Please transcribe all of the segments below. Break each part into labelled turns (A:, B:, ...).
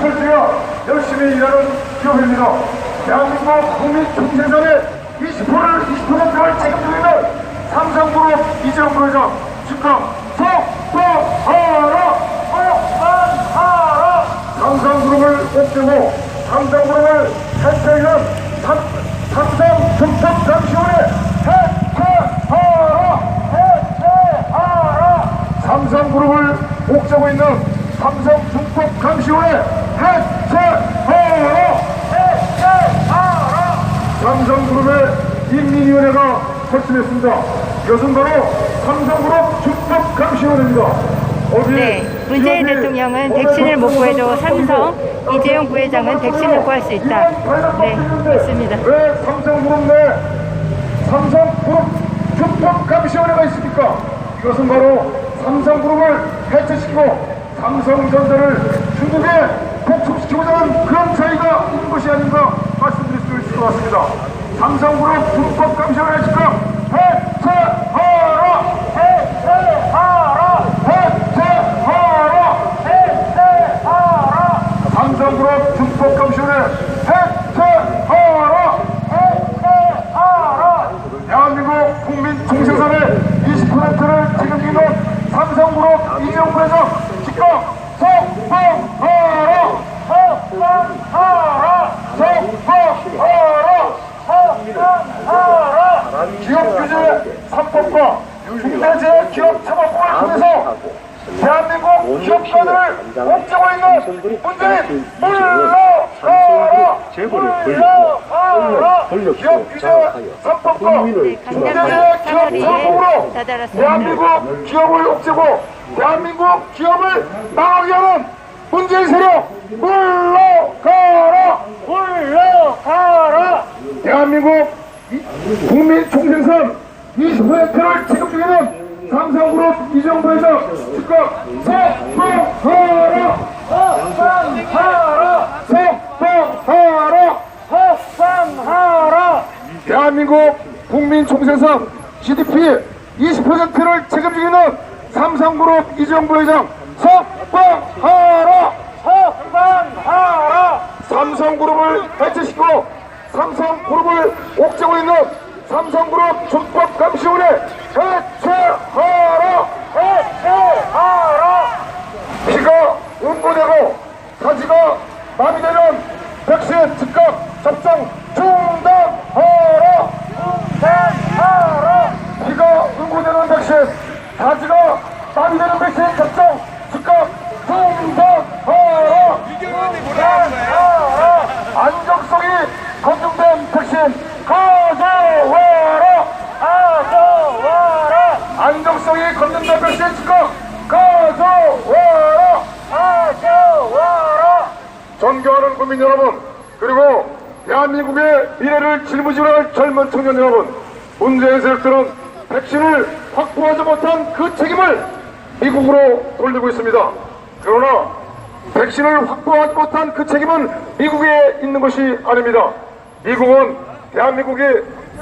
A: 펼치며 열심히 일하는 기업입니다. 대한민국 국민 총생산의 20%를 20%를 책임지는 삼성그룹 이재용 부회장 즉각 석방하라! 석방하라! 삼성그룹을 옥죄고 삼성그룹을 해체하는 삼성 중첩 감시원에 해체하라! 해체하라! 삼성그룹을 옥죄고 있는 삼성 중법 감시원에 해체하라 해체하라 삼성그룹의 인민위원회가 설치됐습니다. 이것은 바로 삼성그룹 중법 감시원입니다.
B: 네, 문재인 대통령은 백신을 못 구해도 삼성, 이재용 부회장은 백신을 구할 수 있다. 네, 맞습니다.
A: 왜 삼성그룹 내 삼성그룹 중법 감시원회가 있습니까? 이것은 바로 삼성그룹을 해체시키고 삼성전자를 중국에 복속시키고자 하는 그런 차이가 있는 것이 아닌가 말씀드릴 수 있을 것 같습니다. 삼성그룹 중법 감시원회 즉각 해체하라! 해체하라! 해체하라! 해체하라! 삼성그룹 중법 감시원회 해체하라! 해체하라! 대한민국 국민 총생산의 20%를 책임지는 삼성그룹 이재용 부회장 즉각 석방하라! 석방하라! 석방하라! 석방하라! 기업 규제 3법과 중대재해 기업 처벌법을 통해서 대한민국 기업가들을 옥죄고 있는 문재인 물러가라! 물러가라! 기업 규제 3법과
B: 네, 강력한
A: 중대재해 기업
B: 다다랐습니다.
A: 대한민국 기업을 옥죄고 대한민국 기업을 망하게 하는 문재인 세력 물러가라! 물러가라! 대한민국 이- 국민 총생 산 20%를 책임지는 삼성그룹 이정부 회장 즉각 석방하라! 석방하라! 석방하라! 석방하라! 대한민국 국민 총생산 GDP 20%를 책임지는 삼성그룹 이정부 회장 석방하라! 석방하라! 삼성그룹을 해체시키고 삼성그룹을 옥죄고 있는 삼성그룹 준법감시원회 해체하라! 해체하라! 피가 응고되고 사지가 마비되는 백신 즉각 접종 중단하라! 중단하라! 피가 응고되는 백신 사지가 마비되는 백신 접종 즉각 중단하라! 중단하라! 안정성이 검증된 백신 가 져와라! 가져와라! 안정성이 검증된 백신 즉각 가져와라! 가져와라! 존경하는 국민 여러분 그리고 대한민국의 미래를 짊어지는 젊은 청년 여러분 문재인 세력들은 백신을 확보하지 못한 그 책임을 미국으로 돌리고 있습니다. 그러나 백신을 확보하지 못한 그 책임은 미국에 있는 것이 아닙니다. 미국은 대한민국이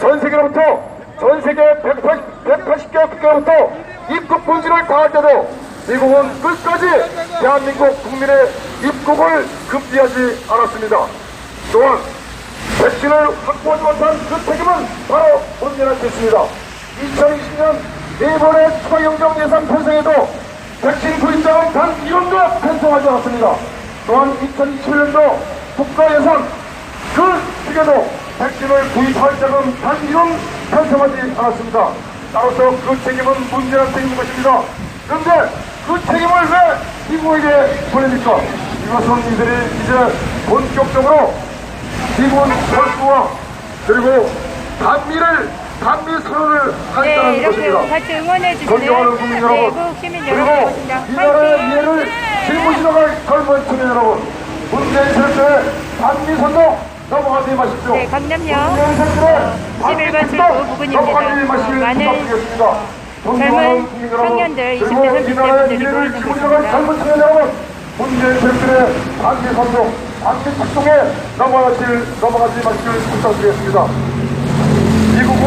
A: 전 세계로부터 전 세계 180, 180개 국가로부터 입국 분지를 다할 때도 미국은 끝까지 대한민국 국민의 입국을 금지하지 않았습니다. 또한 백신을 확보하지 못한 그 책임은 바로 문제는 됐습니다. 2020년 일본의 추가 영정 예산 편성에도 백신 구입장은 단 1원도 편성하지 않았습니다. 또한 2027년도 국가 예산 그 시기에도 백신을 구입할 자금 단 1원 편성하지 않았습니다. 따라서 그 책임은 문제한 책임인 것입니다. 그런데 그 책임을 왜 미국에게 보냅니까? 이것은 이들이 이제 본격적으로 미군 철수와 그리고 단미를 단미 선언을
B: 네,
A: 하겠다는
B: 이렇게
A: 것입니다.
B: 같이 응원해
A: 존경하는
B: 주시는
A: 국민 여러분
B: 대국 시민
A: 그리고. 이 나라의
B: 화이팅!
A: 미래를 짊어지러 갈 젊은 청년 여러분 문재인 세력의 단미 선동 넘어가지 마십시오.
B: 네, 강남역
A: 문재인 세력의
B: 11번
A: 단미
B: 출구 부근입니다. 많은 젊은 청년들, 20대,
A: 그리고 이
B: 30대
A: 나라의
B: 분들이 모이는 곳입니다.
A: 젊은 청년 여러분 문재인 세력의 단미 선동 단미 작동에 넘어가실 넘어가지 마시길 부탁드리겠습니다. 미국은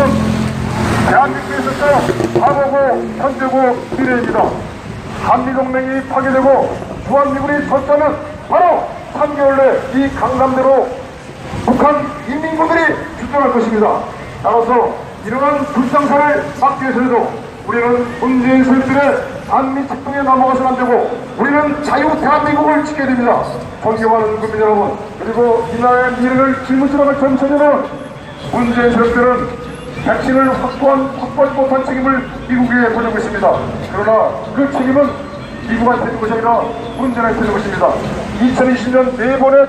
A: 대한민국에 있었어요. 과거고 현재고 미래입니다. 한미동맹이 파괴되고 주한미군이 철수하는 바로 3개월 내 이 강남대로 북한 인민군들이 출동할 것입니다. 따라서 이러한 불상사를 막기 위해서도 우리는 문재인 세력들의 반미 책동에 넘어가서는 안 되고 우리는 자유 대한민국을 지켜야 됩니다. 존경하는 국민 여러분 그리고 이 나라의 미래를 짊어지러갈 젊은 여러분 문재인 세력들은 백신을 확보한, 확보하지 못한 책임을 미국에 돌리고 있습니다. 그러나 그 책임은 미국한테 있는 것이 아니라 문재인한테 있는 것입니다. 2020년 네 번의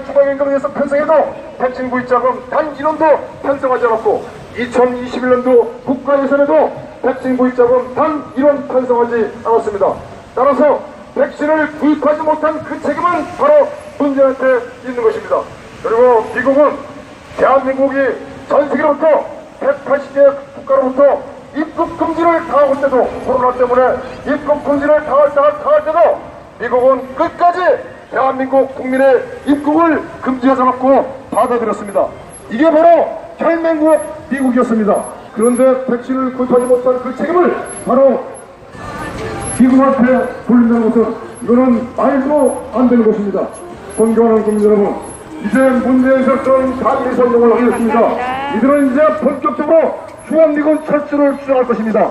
A: 예산 편성에도 백신 구입자금 단 1원도 편성하지 않았고 2021년도 국가 예산에도 백신 구입자금 단 1원 편성하지 않았습니다. 따라서 백신을 구입하지 못한 그 책임은 바로 문재인한테 있는 것입니다. 그리고 미국은 대한민국이 전 세계로부터 180개 국가로부터 입국 금지를 당하고 때도 코로나 때문에 입국 금지를 당할, 당할, 당할 때도 미국은 끝까지 대한민국 국민의 입국을 금지하지 않았고 받아들였습니다. 이게 바로 혈맹국 미국이었습니다. 그런데 백신을 구입하지 못한 그 책임을 바로 미국한테 돌린다는 것은 이거는 말도 안 되는 것입니다. 존경하는 국민 여러분, 이제 문재인 정권은 단일 선동을 하겠습니다. 이들은 이제 본격적으로 중앙미군 철수를 주장할 것입니다.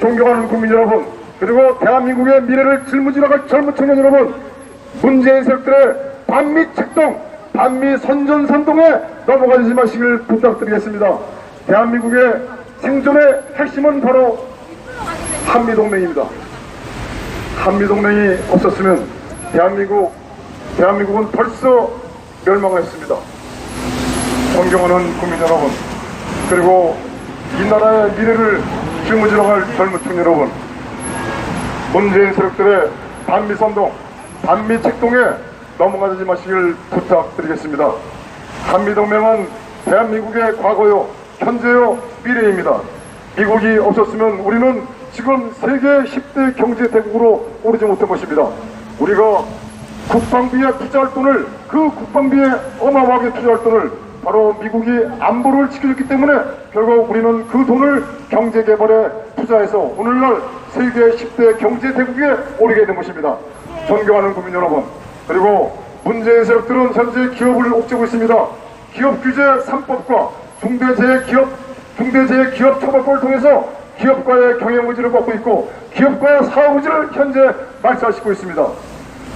A: 존경하는 국민 여러분, 그리고 대한민국의 미래를 짊어지러갈 젊은 청년 여러분, 문재인 세력들의 반미 책동, 반미 선전 선동에 넘어가지 마시길 부탁드리겠습니다. 대한민국의 생존의 핵심은 바로 한미동맹입니다. 한미동맹이 없었으면 대한민국, 대한민국은 벌써 멸망했습니다. 존경하는 국민 여러분, 그리고 이 나라의 미래를 짊어지러 갈 젊은 층 여러분, 문재인 세력들의 반미 선동, 반미 책동에 넘어가지 마시길 부탁드리겠습니다. 한미동맹은 대한민국의 과거요, 현재요, 미래입니다. 미국이 없었으면 우리는 지금 세계 10대 경제 대국으로 오르지 못한 것입니다. 우리가 국방비에 투자할 돈을 그 국방비에 어마어마하게 투자할 돈을 바로 미국이 안보를 지켜줬기 때문에 결국 우리는 그 돈을 경제 개발에 투자해서 오늘날 세계 10대 경제 대국에 오르게 된 것입니다. 존경하는 국민 여러분 그리고 문재인 세력들은 현재 기업을 옥죄고 있습니다. 기업 규제 3법과 중대재해기업 중대재해기업 처벌법을 통해서 기업과의 경영 의지를 먹고 있고 기업과의 사업 의지를 현재 말살시키고 있습니다.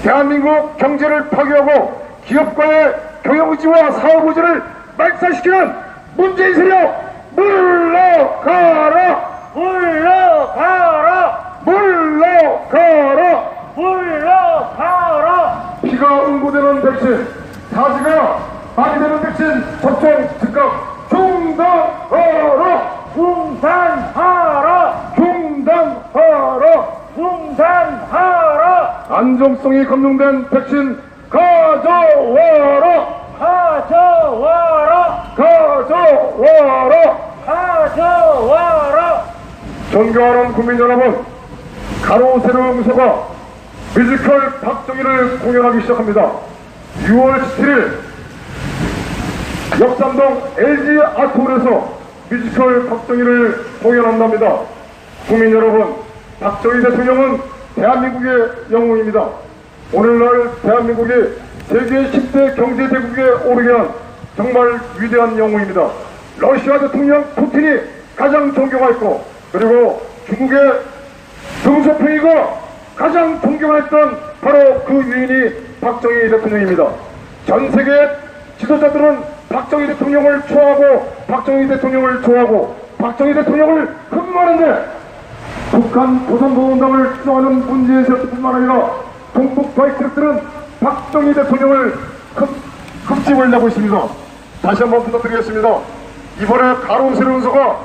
A: 대한민국 경제를 파괴하고 기업과의 경영 의지와 사업 의지를 말살시키는 문재인 세력 물러가라
C: 물러가라!
A: 물러가라
C: 물러가라!
A: 피가 응고되는 백신 사지가 많이 되는 백신 접종 즉각 중단하라
C: 중단하라!
A: 중단하라
C: 중단하라!
A: 안정성이 검증된 백신 가져와라.
C: 가져와라!
A: 가져와라.
C: 가져와라!
A: 존경하는 국민 여러분 가로세로 음소가 뮤지컬 박정희를 공연하기 시작합니다. 6월 17일 역삼동 LG 아트홀에서 뮤지컬 박정희를 공연한답니다. 국민 여러분 박정희 대통령은 대한민국의 영웅입니다 오늘날 대한민국이 세계 10대 경제대국에 오르게 한 정말 위대한 영웅입니다. 러시아 대통령 푸틴이 가장 존경했고 그리고 중국의 등소평이가 가장 존경했던 바로 그 유인이 박정희 대통령입니다. 전 세계 지도자들은 박정희 대통령을 좋아하고 박정희 대통령을 좋아하고 박정희 대통령을 흠모하는데 북한 조선노동당을 추종하는 문재인 세력뿐만 아니라 동북 바이트들은 박정희 대통령을 흡, 흡집을 내고 있습니다. 다시 한번 부탁드리겠습니다. 이번에 가로세로 운서가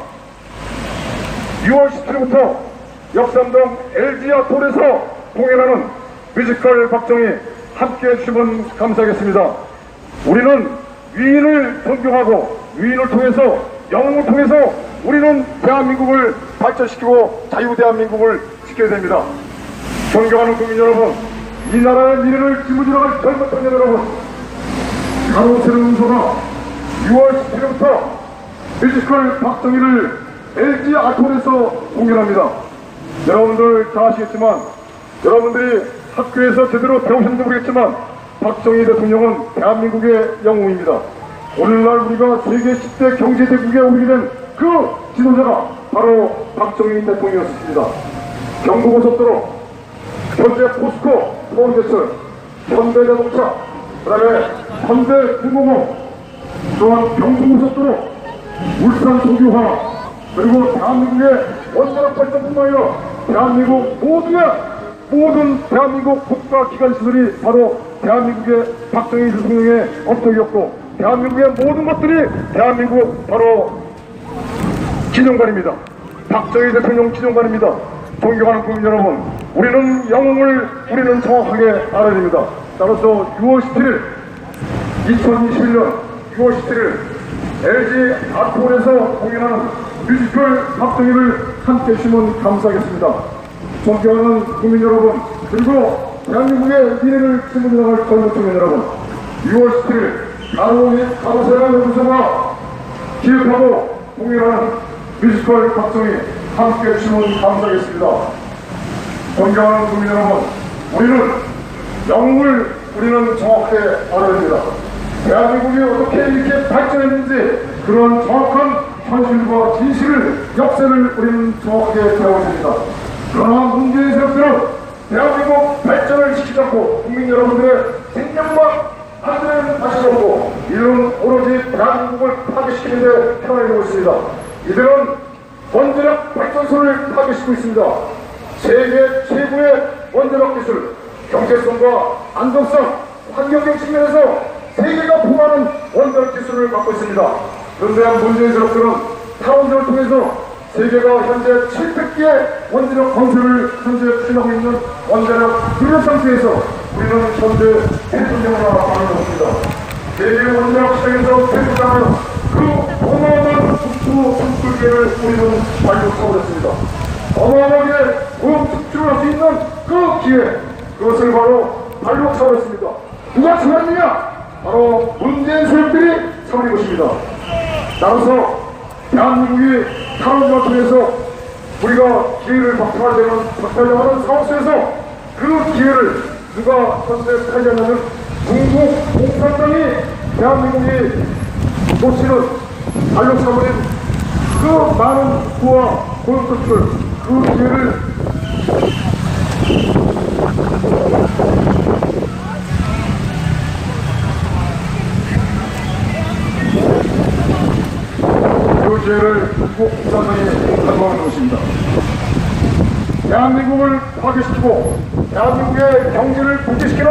A: 6월 17일부터 역삼동 LG 아톨에서 공연하는 뮤지컬 박정희 함께 해 주시면 감사하겠습니다. 우리는 위인을 존경하고 위인을 통해서 영웅을 통해서 우리는 대한민국을 발전시키고 자유 대한민국을 지켜야 됩니다. 존경하는 국민 여러분, 이 나라의 미래를 짊어지러 갈 젊은 청년 여러분, 가로세로운 소가 6월 17일부터 뮤지컬 박정희를 LG 아톨에서 공연합니다. 여러분들 다 아시겠지만 여러분들이 학교에서 제대로 배우셨는지 모르겠지만 박정희 대통령은 대한민국의 영웅입니다. 오늘날 우리가 세계 10대 경제대국에 오르게 된 그 지도자가 바로 박정희 대통령이었습니다. 경부고속도로, 현재 포스코, 서울제철, 현대자동차, 그 다음에 현대중공업, 또한 경부고속도로, 울산 소규화, 그리고 대한민국의 원자력 발전뿐만 아니라 대한민국 모두의 모든 대한민국 국가 기관 시설이 바로 대한민국의 박정희 대통령의 업적이었고 대한민국의 모든 것들이 대한민국 바로 기념관입니다. 박정희 대통령 기념관입니다. 존경하는 국민 여러분, 우리는 영웅을 우리는 정확하게 알아야 됩니다. 따라서 6월 17일 2021년 6월 17일 LG 아트홀에서 공연하는 뮤지컬 박정희를 함께 주시면 감사하겠습니다. 존경하는 국민 여러분, 그리고 대한민국의 미래를 책임져 나갈 젊은 청년 여러분, 6월 17일 가로, 가로세라 연구소가 기획하고 공연하는 뮤지컬 박정희 함께 해주시면 감사하겠습니다. 존경하는 국민 여러분, 우리는 영웅을 우리는 정확하게 알아야 됩니다. 대한민국이 어떻게 이렇게 발전했는지 그런 정확한 현실과 진실을, 역사를 우리는 정확하게 배워야 됩니다. 그러나 문재인 세력들은 대한민국 발전을 않고 국민 여러분들의 생명과 안전을 다시 놓고 이들은 오로지 대한민국을 파괴시키는 데 편하게 있습니다. 이들은 원자력 발전소를 파괴시키고 있습니다. 세계 최고의 원자력 기술, 경제성과 안정성, 환경적 측면에서 세계가 포함하는 원자력 기술을 갖고 있습니다. 그런데 문재인 세력들은 타원전을 통해서 세계가 현재 700개의 원자력 건설을 현재 추진하고 있는 원자력 그룹 상태에서 우리는 현재 핵전쟁을 하고 있습니다. 세계 원자력 시장에서 태국당은 그 어마 국수 분출기를 우리는 발족하고 있습니다. 어마어마하게 고용 특출을 할수 있는 그 기회 그것을 바로 발로 차버렸습니다. 누가 차렸느냐? 바로 문재인 세력들이 차버린 것입니다. 따라서 대한민국이 탈원전을 통해서 우리가 기회를 박탈하려는 박탈하는 상황 속에서 그 기회를 누가 현재 타려냐면 중국 공산당이 대한민국이 놓치는 차버린 그 많은 부와 고용특들 그 기회를 그 기회를 중국 공산당이 가져가는 것입니다. 대한민국을 파괴시키고 대한민국의 경제를 붕괴시키는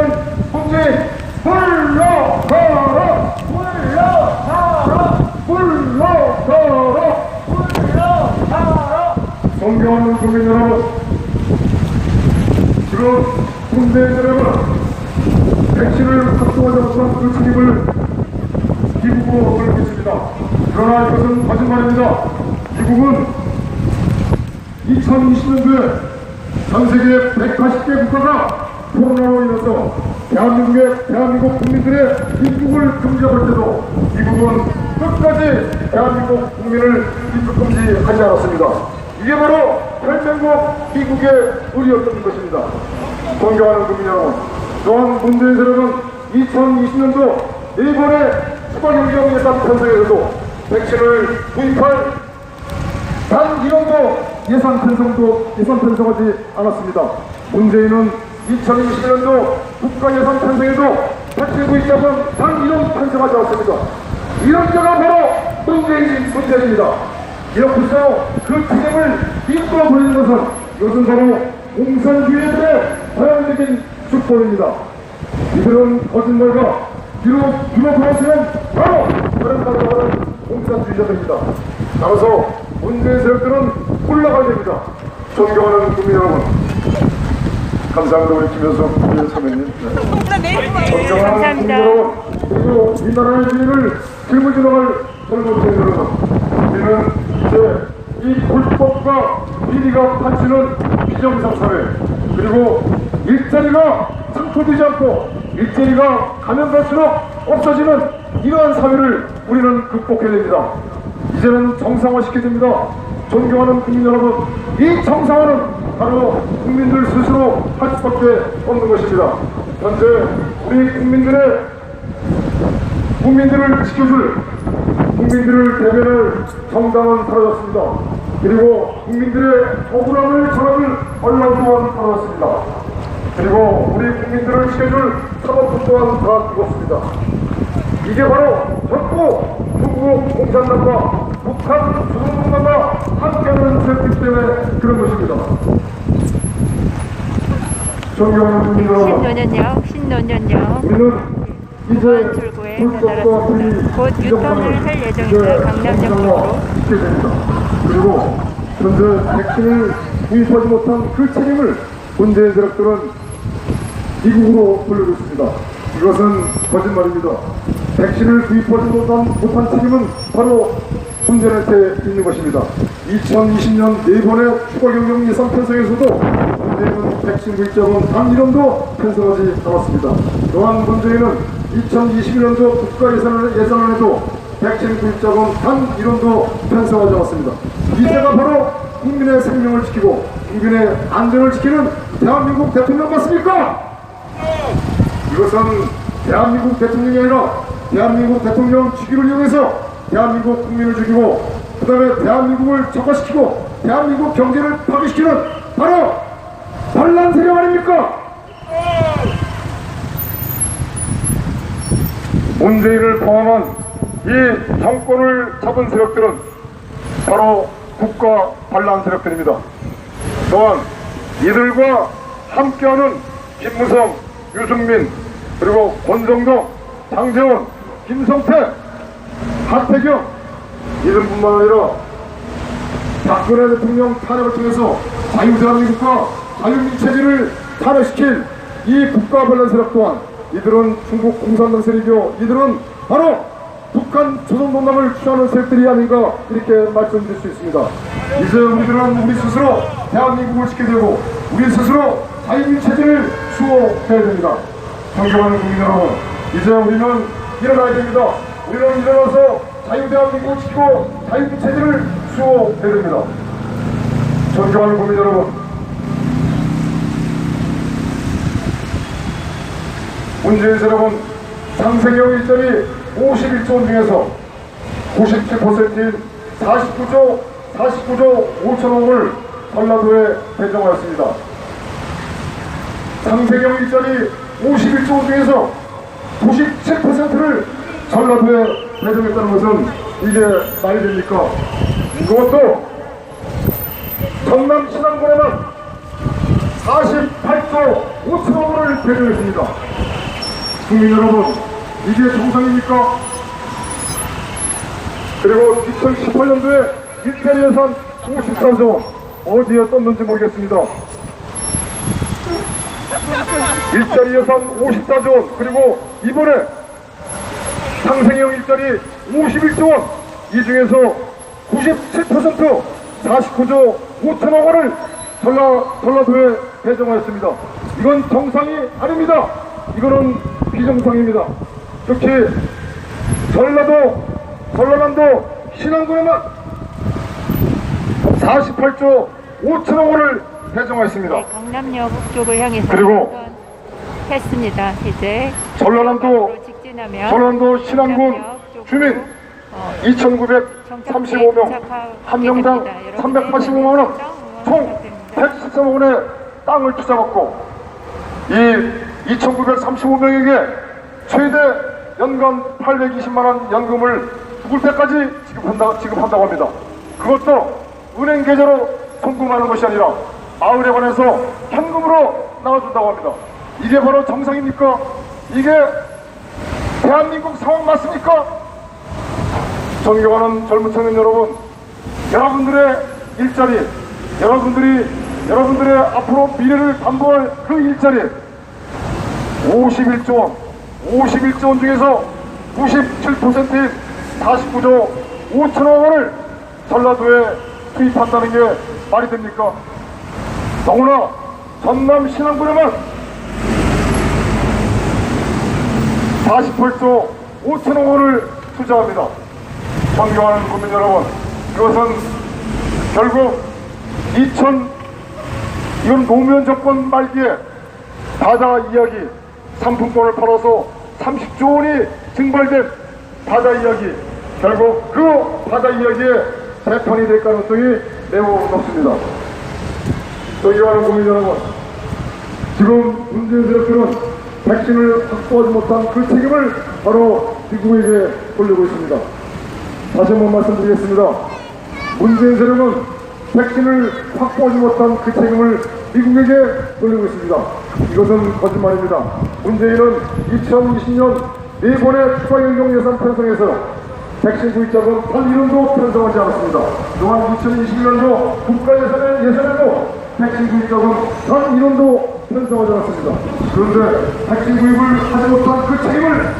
A: 문재인 물러가라
C: 물러가라!
A: 물러가라
C: 물러가라!
A: 존경하는 국민 여러분, 지금 문재인 여러분, 백신을 확보하지 못한 그 책임을 미국으로 돌리고 있습니다. 그러나 이것은 거짓말입니다. 미국은 2020년도에 전 세계 180개 국가가 코로나로 인해서 대한민국의 대한민국 국민들의 입국을 금지할 때도 미국은 끝까지 대한민국 국민을 금지하지 않았습니다. 이게 바로 혈맹국 미국의 의리였던 것입니다. 존경하는 국민 여러분, 또한 문재인 세력은 2020년도 일본의 추가경정 예산 편성에서도 백신을 구입할 단 1원도 예산 편성도 예산 편성하지 않았습니다. 문재인은 2020년도 국가 예산 편성에도 백신 구입자금 단 1원 편성하지 않았습니다. 이런 자가 바로 문재인 문재인입니다. 이렇게서 그 책임을 이끌어 버리는 것은 이것은 바로 공산주의들의 자연적인 축복입니다. 이들은 거짓말과 뒤로 뒤로 돌아서는 바로 다른 나라는 공산주의자들입니다. 따라서 문재인 세력들은 올라가야 됩니다. 존경하는 국민 여러분. 감사합니다. 우리 김현석 국민 선배님. 네. 존경하는 국민
B: 감사합니다.
A: 여러분. 그리고 이 나라의 미래를 젊은 생 여러분. 우리는 이제 이 불법과 비리가 판치는 비정상 사회 그리고 일자리가 창출되지 않고 일자리가 가면 갈수록 없어지는 이러한 사회를 우리는 극복해야 됩니다. 이제는 정상화시켜야 됩니다. 존경하는 국민 여러분, 이 정상화는 바로 국민들 스스로 할 수밖에 없는 것입니다. 현재 우리 국민들의 국민들을 지켜줄 국민들을 대변할 정당은 사라졌습니다. 그리고 국민들의 억울함을 전하는 언론 또한 사라졌습니다. 그리고 우리 국민들을 지켜줄 사법부 또한 다 죽었습니다. 이게 바로 적고 중국 공산당과 북한 조선공단과 함께하는 세력 때문에 그런 것입니다. 존경하는 국민 여러분,
B: 신노년역, 신노년역.
A: 우리는 이제 불법과
B: 다다랐습니다. 곧 유턴을 할 예정입니다. 강남역 쪽으로.
A: 있게 됩니다. 그리고 현재 백신을 구입하지 못한 그 책임을 문재인 세력들은 미국으로 돌리고 있습니다. 이것은 거짓말입니다. 백신을 구입하지 못한, 못한 책임은 바로 문재인한테 있는 것입니다. 2020년 네 번의 추가 경영 예산 편성에서도 백신 구입자금 단 1원도 편성하지 않았습니다. 또한 문재인은 2021년도 국가 예산을, 예산안에도 백신 구입자금 단 1원도 편성하지 않았습니다. 이제가 바로 국민의 생명을 지키고 국민의 안전을 지키는 대한민국 대통령 맞습니까? 이것은 대한민국 대통령이 아니라 대한민국 대통령 주기를 이용해서 대한민국 국민을 죽이고 그 다음에 대한민국을 적화시키고 대한민국 경제를 파괴시키는 바로 반란 세력 아닙니까? 문재인을 포함한 이 정권을 잡은 세력들은 바로 국가 반란 세력들입니다. 또한 이들과 함께하는 김무성, 유승민, 그리고 권정동, 장재원, 김성태, 하태경 이들뿐만 아니라 박근혜 대통령 탄핵을 통해서 자유대한민국과 자유민체제를 탄핵시킨 이 국가 세력 또한 이들은 중국 공산당 세력이요 이들은 바로 북한 조선동남을 추하는 세력들이 아닌가 이렇게 말씀드릴 수 있습니다. 이제 우리들은 우리 스스로 대한민국을 지켜야 되고 우리 스스로 자유민 체제를 수호해야 됩니다. 존경하는 국민 여러분, 이제 우리는 일어나야 됩니다. 우리는 일어나서 자유대한민국을 지키고 자유민 체제를 수호해야 됩니다. 존경하는 국민 여러분, 문재인 세력은 상생형 일자리 51조 원 중에서 97%인 49조 49조 5천억을 전라도에 배정하였습니다. 상생형 일자리 51조 원 중에서 97%를 전라도에 배정했다는 것은 이게 말이 됩니까? 그것도 전남 신안군에만 48조 5천억 원을 배정했습니다. 국민 여러분, 이게 정상입니까? 그리고 2018년도에 일자리 예산 54조 어디에 떴는지 모르겠습니다. 일자리 예산 54조 원 그리고 이번에 상생형 일자리 51조 원 이 중에서 97% 49조 5천억 원을 전라, 전라도에 배정하였습니다. 이건 정상이 아닙니다. 이거는 비정상입니다. 특히 전라도, 전라남도 신안군에만 48조 5천억 원을 배정하였습니다.
B: 네, 강남역 쪽을 향해서
A: 그리고
B: 했습니다. 이제
A: 전라남도, 전라남도 신안군 주민
B: 어,
A: 2,935명, 한 명당 385만 원, 총 113억 원의 땅을 투자받고 이 2,935명에게 최대 연간 820만 원 연금을 죽을 때까지 지급한다, 지급한다고 합니다. 그것도 은행 계좌로 송금하는 것이 아니라 마을에 관해서 현금으로 나눠준다고 합니다. 이게 바로 정상입니까? 이게 대한민국 상황 맞습니까? 존경하는 젊은 청년 여러분, 여러분들의 일자리, 여러분들이 여러분들의 앞으로 미래를 담보할 그 일자리, 51조 원, 51조 원 중에서 97%인 49조 5천억 원을 전라도에 투입한다는 게 말이 됩니까? 너무나 전남 신안군에만 48조 5천억 원을 투자합니다. 존경하는 국민 여러분, 이것은 결국 2000 이건 노무현 정권 말기에 바다 이야기, 상품권을 팔아서 30조 원이 증발된 바다 이야기 결국 그 바다 이야기의 재판이 될 가능성이 매우 높습니다. 존경하는 국민 여러분 지금 문재인 세력들은 백신을 확보하지 못한 그 책임을 바로 미국에게 돌리고 있습니다. 다시 한번 말씀드리겠습니다. 문재인 세력은 백신을 확보하지 못한 그 책임을 미국에게 돌리고 있습니다. 이것은 거짓말입니다. 문재인은 2020년 네 번의 추가 연경 예산 편성에서 백신 구입자금 단 1원도 편성하지 않았습니다. 또한 2021년도 국가 예산의 예산에도 백신 구입자금 단 1원도 편성하지 않았습니다. 그런데 백신 구입을 하지 못한 그 책임을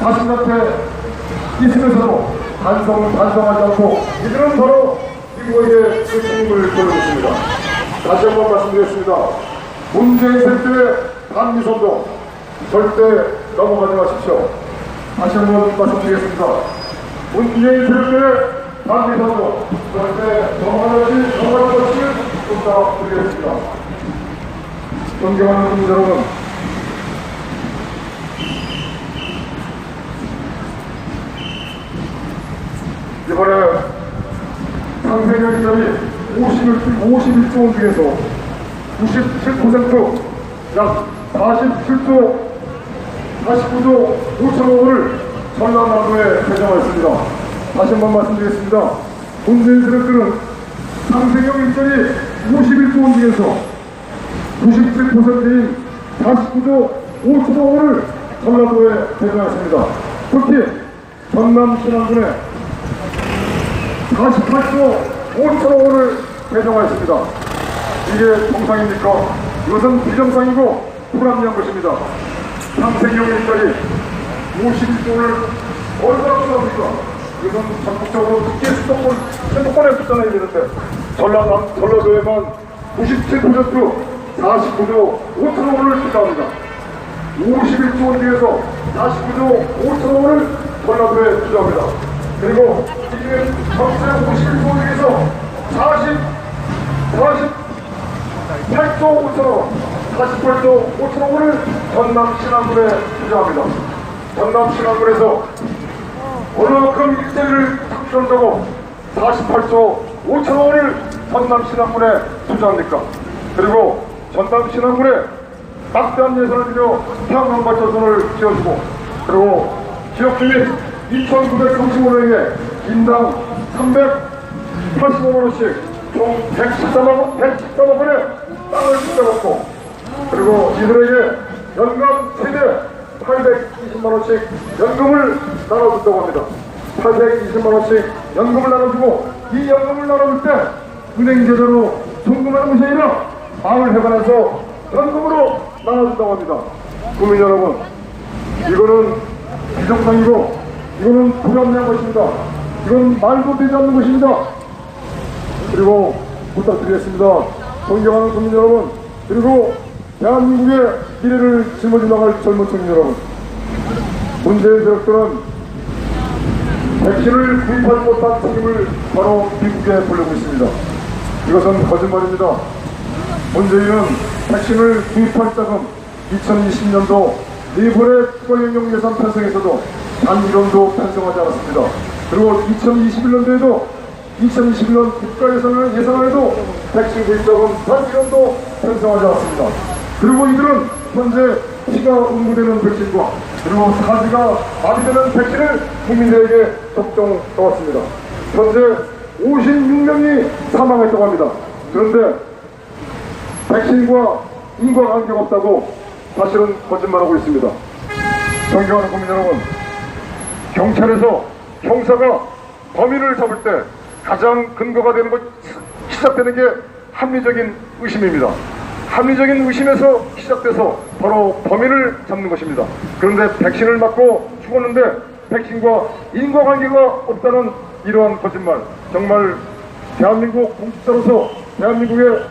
A: 자신한테 있으면서도 반성, 반성하지 않고 이들은 바로 미국에게 그 책임을 돌리고 있습니다. 다시 한 번 말씀드리겠습니다. 문재인 세력들의 반미선도 절대 넘어가지 마십시오. 다시 한 번 말씀드리겠습니다. 문재인 세력들의 반미선도 절대 넘어가지, 넘어가지 것을 부탁드리겠습니다. 존경하는 국민 여러분, 이번에 상생연결이 51, 51조 원 중에서 97%, 약 47조, 49조 5천억 원을 전라남도에 배정하였습니다. 다시 한 번 말씀드리겠습니다. 문재인 세력들은 상생형 일자리 51조 원 중에서 97%인 49조 5천억 원을 전라도에 배정하였습니다. 특히 전남 신안군에 48조 5천억 원을 배정하였습니다. 이게 정상입니까? 이것은 비정상이고 불합리한 것입니다. 상생용 일자리 51조 원을 얼마나 필요합니까? 이것은 전국적으로 특히 수도권, 수도권에 숫자나야 되는데 전라남, 전라도에만 97% 49조 5천억 원을 투자합니다. 51조 원 중에서 49조 5천억 원을 전라도에 투자합니다. 그리고 이게 전체 51조 원 중에서 40, 48조 5천억 원, 48조 5천억 원을 전남 신안군에 투자합니다. 전남 신안군에서 얼마큼 일자리를 창출한다고 48조 5천억 원을 전남 신안군에 투자합니까? 그리고 전남 신안군에 막대한 예산을 들여 태양광 발전소를 지어주고 그리고 지역 주민 2,935명에게 인당 385만 원씩 총 114만, 114만 원의 땅을 투자받고 그리고 이들에게 연간 최대 820만 원씩 연금을 나눠준다고 합니다. 820만 원씩 연금을 나눠주고 이 연금을 나눠줄 때 은행 계좌로 송금하는 것이 아니라 마을 회관에서 연금으로 나눠준다고 합니다. 국민 여러분, 이거는 비정상이고 이거는 불합리한 것입니다. 이건 말도 되지 않는 것입니다. 그리고 부탁드리겠습니다. 존경하는 국민 여러분, 그리고 대한민국의 미래를 짊어져 나갈 젊은 청년 여러분, 문재인 세력들은 백신을 구입하지 못한 책임을 바로 미국에 돌리고 있습니다. 이것은 거짓말입니다. 문재인은 백신을 구입할 자금 2020년도 네번의 추가연령 예산 편성에서도 단 1원도 편성하지 않았습니다. 그리고 2021년도에도 2021년 국가 예산을 예산안에도 백신 구입 자금 단 1원도 편성하지 않았습니다. 그리고 이들은 현재 피가 응고되는 백신과 그리고 사지가 마비되는 백신을 국민들에게 접종 해왔습니다. 현재 56명이 사망했다고 합니다. 그런데 백신과 인과관계가 없다고 사실은 거짓말하고 있습니다. 존경하는 국민 여러분, 경찰에서 형사가 범인을 잡을 때 가장 근거가 되는 것, 시작되는 게 합리적인 의심입니다. 합리적인 의심에서 시작돼서 바로 범인을 잡는 것입니다. 그런데 백신을 맞고 죽었는데 백신과 인과관계가 없다는 이러한 거짓말 정말 대한민국 공직자로서 대한민국의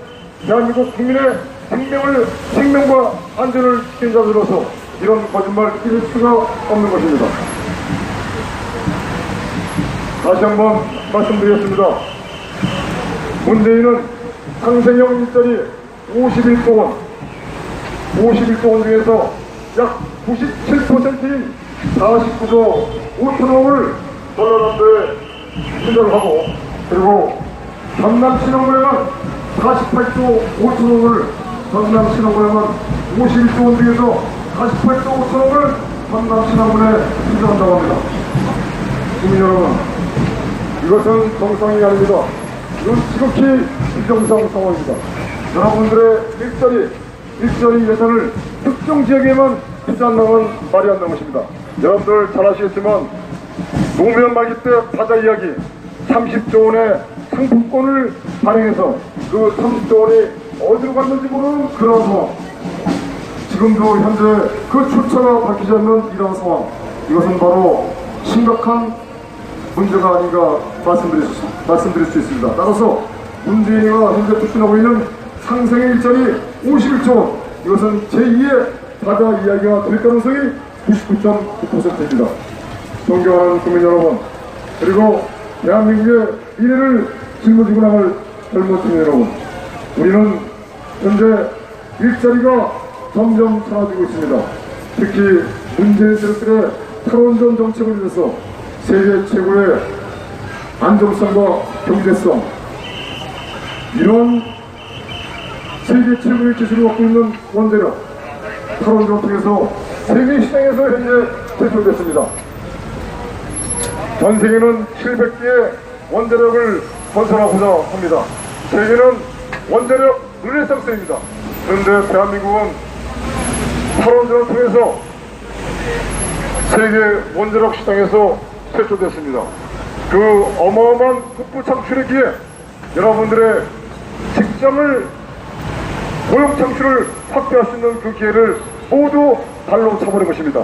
A: 대한민국 국민의 생명을 생명과 안전을 지킨 자들로서 이런 거짓말 잊을 수가 없는 것입니다. 다시 한번 말씀드리겠습니다. 문재인은 상생형 일자리 51조 원, 51조 원 중에서 약 97%인 49조 5천억을 전라남도에 투자를 하고 그리고 전남 신흥구에만 48조 5천억을 전남 신흥구에만 51조 원 중에서 48조 5천억을 전남 신흥군에 투자한다고 합니다. 국민 여러분, 이것은 정상이 아닙니다. 이건 지극히 비정상 상황입니다. 여러분들의 일자리, 일자리 예산을 특정 지역에만 투자한다는 건 말이 안 되는 것입니다. 여러분들 잘 아시겠지만 노무현 말기 때 바다 이야기 30조 원의 상품권을 발행해서 그 30조 원이 어디로 갔는지 모르는 그런 상황. 지금도 현재 그 출처가 밝히지 않는 이런 상황. 이것은 바로 심각한 문제가 아닌가 말씀드릴 수, 말씀드릴 수 있습니다. 따라서 문재인이가 현재 추진하고 있는 상생의 일자리 51조 원. 이것은 제2의 바다 이야기가 될 가능성이 99.9%입니다. 존경하는 국민 여러분, 그리고 대한민국의 미래를 짊어지고 나갈 젊은 국민 여러분, 우리는 현재 일자리가 점점 사라지고 있습니다. 특히 문재인 세력들의 탈원전 정책을 위해서 세계 최고의 안정성과 경제성, 이런 세계 최고의 기술을 갖고 있는 원자력, 탈원전을 통해서 세계 시장에서 현재 제출됐습니다. 전 세계는 700개의 원자력을 건설하고자 합니다. 세계는 원자력 르네상스입니다. 그런데 대한민국은 탈원전을 통해서 세계 원자력 시장에서 퇴출됐습니다. 그 어마어마한 창출의 기회, 여러분들의 직장을 고용 창출을 확대할 수 있는 그 기회를 모두 발로 차버린 것입니다.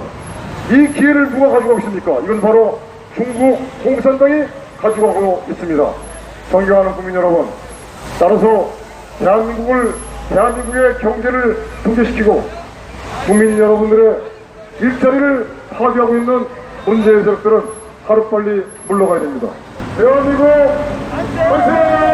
A: 이 기회를 누가 가지고 있습니까? 이건 바로 중국 공산당이 가지고 가고 있습니다. 존경하는 국민 여러분, 따라서 대한민국을 대한민국의 경제를 통제시키고 국민 여러분들의 일자리를 파괴하고 있는 문재인 세력들은 하루빨리 물러가야 됩니다. 대한민국 만세!